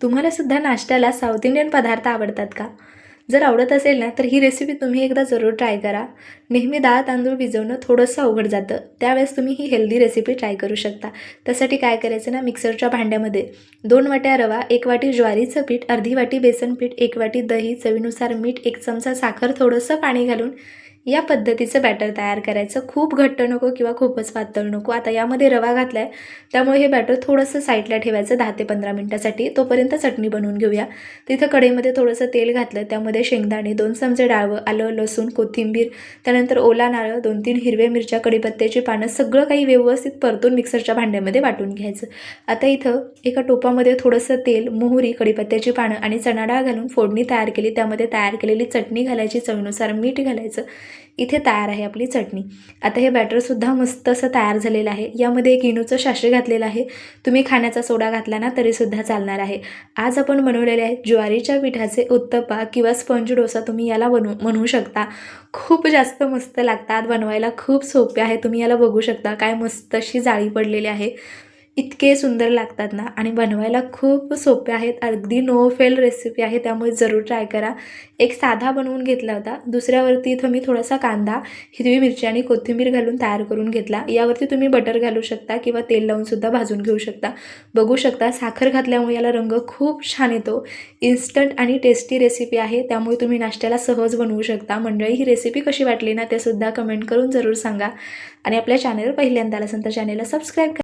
तुम्हालासुद्धा नाश्त्याला south Indian पदार्थ आवडतात का? जर आवडत असेल ना तर ही रेसिपी तुम्ही एकदा जरूर ट्राय करा. नेहमी डाळ तांदूळ भिजवणं थोडंसं अवघड जातं. त्यावेळेस तुम्ही ही हेल्दी रेसिपी ट्राय करू शकता. त्यासाठी काय करायचं ना मिक्सरच्या भांड्यामध्ये दोन वाट्या रवा एक वाटी ज्वारीचं पीठ अर्धी वाटी बेसन पीठ एक वाटी दही चवीनुसार मीठ एक चमचा साखर थोडंसं पाणी घालून या पद्धतीचं बॅटर तयार करायचं. खूप घट्ट नको किंवा खूपच पातळ नको. आता यामध्ये रवा घातला आहे त्यामुळे हे बॅटर थोडंसं साईडला ठेवायचं दहा ते पंधरा मिनटासाठी. तोपर्यंत चटणी बनवून घेऊया. तिथं कढईमध्ये थोडंसं तेल घातलं. त्यामध्ये शेंगदाणे दोन चमचे डाळवं आलं लसूण कोथिंबीर त्यानंतर ओला नारळ दोन तीन हिरव्या मिरच्या कढीपत्त्याची पानं सगळं काही व्यवस्थित परतून मिक्सरच्या भांड्यामध्ये वाटून घ्यायचं. आता इथं एका टोपामध्ये थोडंसं तेल मोहरी कढीपत्त्याची पानं आणि चणा डाळ घालून फोडणी तयार केली. त्यामध्ये तयार केलेली चटणी घालायची चवीनुसार मीठ घालायचं. इथे तयार आहे आपली चटणी. आता हे बॅटरसुद्धा मस्त असं तयार झालेलं आहे. यामध्ये एक इनोचं शाशी घातलेलं आहे. तुम्ही खाण्याचा सोडा घातला ना तरीसुद्धा चालणार आहे. आज आपण बनवलेले आहे ज्वारीच्या पिठाचे उत्तप्पा किंवा स्पंज डोसा तुम्ही याला बनवू म्हणू शकता. खूप जास्त मस्त लागतात बनवायला खूप सोपे आहे. तुम्ही याला बघू शकता काय मस्त अशी जाळी पडलेली आहे. इतके सुंदर लागतात ना. आणि बनवायला खूप सोपे आहेत. अगदी नो फेल रेसिपी आहे. त्यामुळे जरूर ट्राय करा. एक साधा बनवून घेतला होता. दुसऱ्यावरती इथं मी थोडासा कांदा हिरवी मिरची आणि कोथिंबीर घालून तयार करून घेतला. यावरती तुम्ही बटर घालू शकता किंवा तेल लावूनसुद्धा भाजून घेऊ शकता. बघू शकता साखर घातल्यामुळे याला रंग खूप छान येतो. इन्स्टंट आणि टेस्टी रेसिपी आहे. त्यामुळे तुम्ही नाश्त्याला सहज बनवू शकता. मंडळी ही रेसिपी कशी वाटली ना ते सुद्धा कमेंट करून जरूर सांगा. आणि आपल्या चॅनलवर पहिल्यांदा असेल तर चॅनेलला सबस्क्राईब करा.